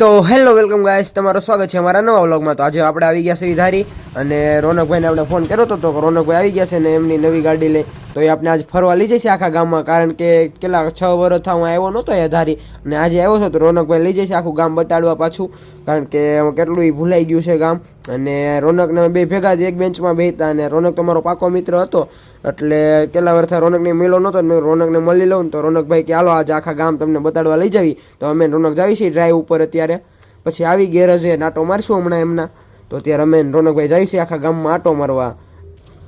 તો hello, welcome guys, તમારું સ્વાગત છે અમારા નવા વ્લોગમાં. તો આજે આપણે આવી ગયા છે ધારી અને રોનકભાઈને આપણે ફોન કર્યો હતો, તો રોનકભાઈ આવી ગયા છે ને એમની નવી ગાડી લઈ તો એ આપણે આજ ફરવા લઈ જશે આખા ગામમાં, કારણ કે કેટલા છ વર્ષ થા હું આવ્યો નહોતો ધારી. અને આજે આવ્યો છો તો રોનકભાઈ લઈ જશે આખું ગામ બતાડવા પાછું, કારણ કે કેટલું ભૂલાઈ ગયું છે ગામ. અને રોનકને બે ભેગા જ એક બેન્ચમાં બેસતા અને રોનક તમારો પાકો મિત્ર હતો. એટલે કેટલા વર્ષ રોનકને મેલો નહોતો મેં રોનકને મળી લઉં તો રોનકભાઈ કે, હાલો, આજે આખા ગામ તમને બતાડવા લઈ જાવી. તો અમે રોનક જાવી છીએ ડ્રાઈવ ઉપર અત્યારે. પછી આવી ગેરેજે નાટો મારશું હમણાં એમના. તો ત્યારે અમે રોનકભાઈ જાય છે આખા ગામમાં આટો મારવા.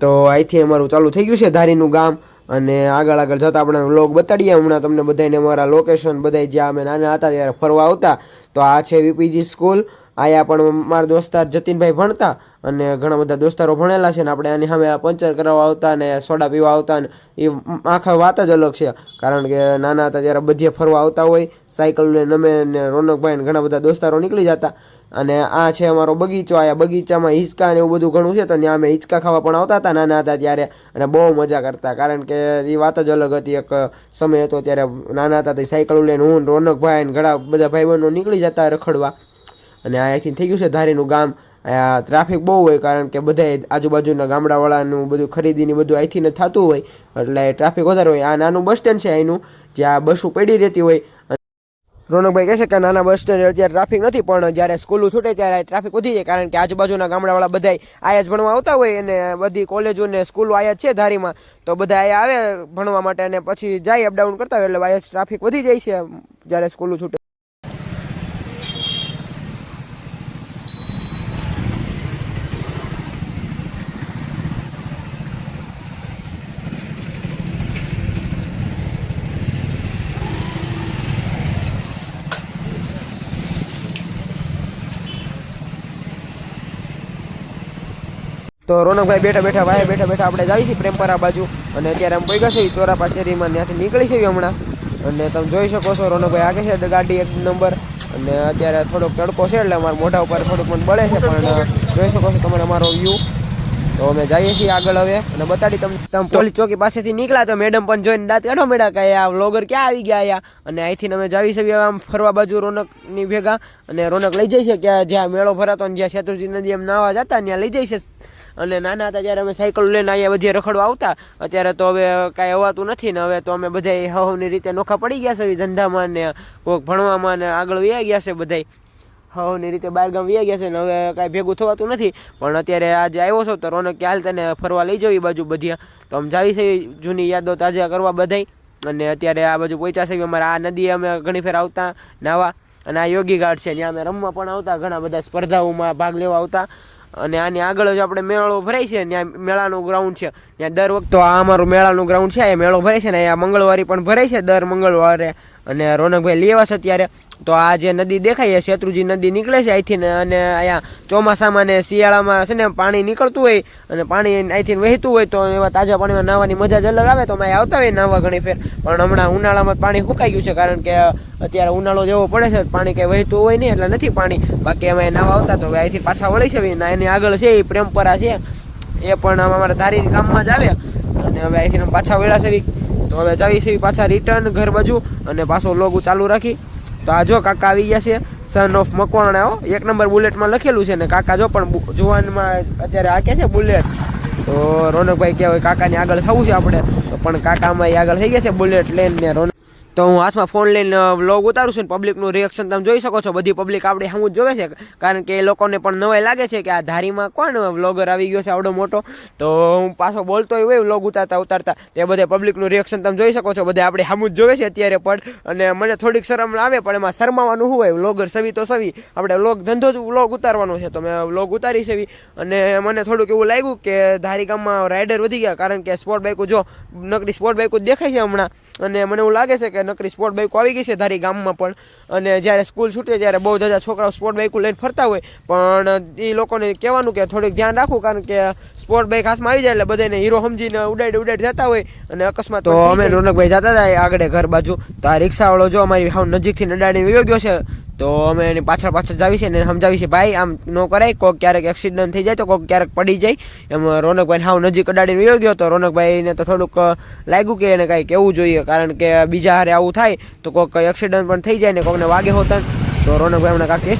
તો અહીંથી અમારું ચાલુ થઈ ગયું છે ધારીનું ગામ. અને આગળ આગળ જતા આપણે લોક બતાડીએ. હમણાં તમને બધાને અમારા લોકેશન બધા જ્યાં અમે નાના હતા ત્યારે ફરવા આવતા. તો આ છે વીપીજી સ્કૂલ. આયા પણ મારા દોસ્તાર જતીનભાઈ ભણતા અને ઘણા બધા દોસ્તારો ભણેલા છે ને આપણે આની સામે પંચર કરાવવા આવતા ને સોડા પીવા આવતા ને એ આખા વાત જ અલગ છે. કારણ કે નાના હતા ત્યારે બધે ફરવા આવતા હોય, સાયકલ ને નમે ને રોનકભાઈ ને ઘણા બધા દોસ્તારો નીકળી જતા. અને આ છે અમારો બગીચો આયા બગીચામાં હિંચકા ને એવું બધું ઘણું છે તો ત્યાં અમે હિંચકા ખાવા પણ આવતા હતા નાના હતા ત્યારે અને બહુ મજા કરતા. કારણ કે એ વાત જ અલગ હતી. એક સમય હતો ત્યારે નાના હતા તે સાયકલ લઈને હું રોનકભાઈ ને ઘણા બધા ભાઈબંધો નીકળી જતા. રખડવા. અને અહીંયાથી થઈ ગયું છે ધારીનું ગામ. ટ્રાફિક બહુ હોય કારણ કે બધા આજુબાજુના ગામડાવાળાનું બધું ખરીદીની બધું અહીંથી ને થતું હોય. એટલે ટ્રાફિક વધારે હોય. આ નાનું બસ સ્ટેન્ડ છે અહીંનું. જ્યાં બસો પડી રહેતી હોય. રોનકભાઈ કહે છે કે નાના બસ સ્ટેન્ડ અત્યારે ટ્રાફિક નથી, પણ જ્યારે સ્કૂલો છૂટે ત્યારે ટ્રાફિક વધી જાય કારણ કે આજુબાજુના ગામડાવાળા બધા આયા જ ભણવા આવતા હોય અને બધી કોલેજો ને સ્કૂલો આયા છે ધારીમાં. તો બધા આયા આવે ભણવા માટે અને પછી જાય અપડાઉન કરતા હોય એટલે આયા ટ્રાફિક વધી જાય છે જ્યારે સ્કૂલો છૂટે. તો રોનકભાઈ બેઠા બેઠા વાહે બેઠા બેઠા આપણે જઈએ છીએ પ્રેમપરા બાજુ. અને અત્યારે આમ પૈગા છે ચોરાપા શેરીમાં ત્યાંથી નીકળી છે હમણાં. અને તમે જોઈ શકો છો રોનકભાઈ આગે છે ગાડી એક નંબર. અને અત્યારે થોડોક તડકો છે એટલે અમારા મોઢા ઉપર થોડુંક મને બળે છે, પણ જોઈ શકો છો તમારે અમારો વ્યૂ તો અમે જઈએ છીએ આગળ હવે અને બતાડી તમને. તમે પોલીસ ચોકી પાસેથી નીકળ્યા તો મેડમ પણ જોઈને દાંત કાઢો મેળા કે આ વ્લોગર ક્યાં આવી ગયા આયા અને અહીંથી અમે જાવી છીએ આમ ફરવા બાજુ રોનકની ભેગા. અને રોનક લઈ જાય છે કે જ્યાં મેળો ભરાતો અને જ્યાં શેત્રુજી નદી એમ નાવા જતા, ત્યાં લઈ જાય છે. અને નાના હતા જ્યારે અમે સાયકલ લઈને અહીંયા બધે રખડવા આવતા. અત્યારે તો હવે કાંઈ અવાતું નથી ને હવે તો અમે બધા હવની રીતે નોખા પડી ગયા છે, ધંધામાં ને કોઈક ભણવામાં ને આગળ વ્યા ગયા છે બધાય. હવની રીતે બહાર ગામ વ્યા ગયા છે ને હવે કાંઈ ભેગું થવાતું નથી. પણ અત્યારે આજે આવ્યો છો તો રોનક ક્યાલ તને ફરવા લઈ જવી બાજુ બધી તો અમે જાવી છે જૂની યાદો તાજા કરવા બધાય. અને અત્યારે આ બાજુ પહોંચ્યા છે અમારે આ નદી અમે ઘણી ફેર આવતા નાવા. અને આ યોગી ઘાટ છે, ત્યાં અમે રમવા પણ આવતા, ઘણા બધા સ્પર્ધાઓમાં ભાગ લેવા આવતા. અને આની આગળ જ આપણે મેળો ભરાય છે, ત્યાં મેળાનું ગ્રાઉન્ડ છે. ત્યાં દર વખતે આ અમારું મેળાનું ગ્રાઉન્ડ છે એ મેળો ભરાય છે ને અહીંયા મંગળવારે પણ ભરાય છે, દર મંગળવારે અને રોનકભાઈ લેવા છે ત્યારે, તો આ જે નદી દેખાય છે શેત્રુજી નદી નીકળે છે અહીંથી અને અહીંયા ચોમાસામાં ને શિયાળામાં છે ને પાણી નીકળતું હોય, અને પાણી અહીંથી વહેતું હોય, તો એવા તાજા પાણીમાં નાહવાની મજા જ અલગ આવે, તો અમે આવતા હોય નાહવા ઘણી ફેર. પણ હમણાં ઉનાળામાં પાણી સુકાઈ ગયું છે, કારણ કે અત્યારે ઉનાળો જેવો પડે છે, પાણી કંઈ વહેતું હોય નહીં, એટલે નથી પાણી. બાકી અમે નાવા આવતા, તો હવે અહીંથી પાછા વળી છે એની આગળ છે, એ પ્રેમપરા છે. એ પણ અમારા તારી ગામમાં જ આવે. અને હવે અહીંથી પાછા વળ્યા છે તો હવે ચાવી છે પાછા રિટર્ન ઘર બાજુ અને પાછો લોગો ચાલુ રાખી. તો આ જો કાકા આવી ગયા છે સન ઓફ મકવાણા એક નંબર બુલેટમાં લખેલું છે ને કાકા જો પણ જુવાનમાં અત્યારે આ છે બુલેટ તો રોનકભાઈ કહેવાય કાકાની આગળ થવું છે આપણે. તો પણ કાકામાં એ આગળ થઈ ગયા છે બુલેટ લઈને ને રોનક તો હું હાથમાં ફોન લઈને વ્લોગ ઉતારું છું ને પબ્લિકનું રિએક્શન તમે જોઈ શકો છો. બધી પબ્લિક આપણે હું જોવે છે. કારણ કે એ લોકોને પણ નવાઈ લાગે છે કે આ ધારીમાં કોણ વ્લોગર આવી ગયો છે આવડો મોટો. તો હું પાછો બોલતો હોય વ્લોગ ઉતારતા ઉતારતા તે બધે પબ્લિકનું રિએક્શન તમે જોઈ શકો છો. બધા આપણે હામું જ જોવે છે અત્યારે પણ. અને મને થોડીક શરમ આવે પણ એમાં શરમાવાનું હોય? વ્લોગર સવી તો સવી. આપણે વ્લોગ ધંધો જ વ્લોગ ઉતારવાનો છે. તો મેં વ્લોગ ઉતારી સેવી. અને મને થોડુંક એવું લાગ્યું કે ધારી ગામમાં રાઇડર વધી ગયા. કારણ કે સ્પોર્ટ બાઇકો જો, નકરી સ્પોર્ટ બાઇકો દેખાય છે હમણાં. અને મને એવું લાગે છે કે નકરી સ્પોર્ટ બાઇકો આવી ગઈ છે ધારી ગામમાં પણ. અને જ્યારે સ્કૂલ છૂટે ત્યારે બહુ બધા છોકરાઓ સ્પોર્ટ બાઇકો લઈને ફરતા હોય. પણ એ લોકોને કહેવાનું કે થોડીક ધ્યાન રાખવું કારણ કે સ્પોર્ટ બાઇક હાથમાં આવી જાય એટલે બધાને હીરો સમજીને ઉડાડી ઉડાડી જતા હોય અને અકસ્માત તો અમે રોનકભાઈ જતા હતા આગળ ઘર બાજુ. તો આ રિક્ષાવાળો જો અમારી હાવ નજીકથી નડાડી વયો ગયો છે. તો અમે એની પાછળ પાછળ જાવી છે ને સમજાવી છે, ભાઈ, આમ ન કરાય કોઈક ક્યારેક એક્સિડન્ટ થઈ જાય તો કોઈક ક્યારેક પડી જાય. એમ રોનકભાઈ હાવ નજીક અડાડીને વયો ગયો તો રોનકભાઈને તો થોડુંક લાગ્યું કે એને કાંઈ કહેવું જોઈએ, કારણ કે બીજા હારે આવું થાય તો કોઈક એક્સિડન્ટ પણ થઈ જાય ને કોઈકને વાગે હોતા તો રોનકભાઈ હમણાં કાકી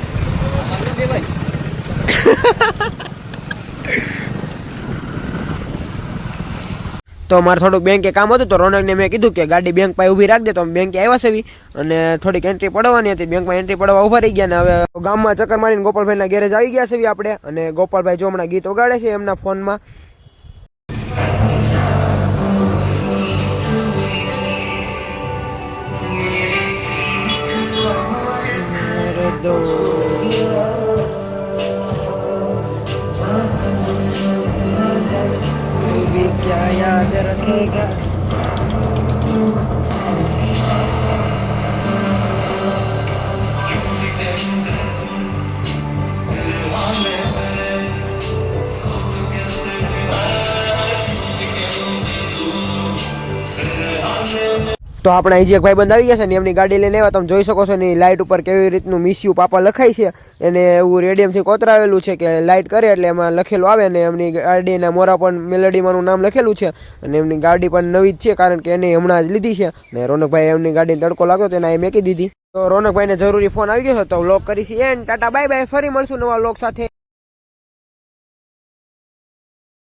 તો મારે થોડુંક બેંકે કામ હતું તો રોનકને મેં કીધું કે ગાડી બેંક પાસે ઊભી રાખી દે તો બેંકે આવ્યા છે અને થોડીક એન્ટ્રી પડવાની હતી, બેંકમાં એન્ટ્રી પડવા ઊભા રહી ગયા ને હવે ગામમાં ચક્કર મારીને ગોપાલભાઈના ગેરેજ આવી ગયા છે આપણે. અને ગોપાલભાઈ જો હમણાં ગીત વગાડે છે એમના ફોનમાં. Ortega. તો આપણે અહીં જે એક ભાઈબંધ આવી ગયા છે ને, એમની ગાડી લઈને આવ્યા. તમે જોઈ શકો છો ને લાઇટ ઉપર કેવી રીતનું મિસ્યુ પાપા લખાય છે. એને એવું રેડિયમથી કોતરાવેલું છે કે લાઇટ કરે એટલે એમાં લખેલું આવે ને, એમની ગાડીના મોરા પણ મેલેડીમાંનું નામ લખેલું છે. અને એમની ગાડી પણ નવી જ છે, કારણ કે એને હમણાં જ લીધી છે. ને રોનકભાઈ એમની ગાડીને તડકો લાગ્યો તો એને એ મેકી દીધી. તો રોનકભાઈને જરૂરી ફોન આવી ગયો તો લોક કરીશ. એન્ડ ટાટા બાય બાય ફરી મળશું નવા લોક સાથે.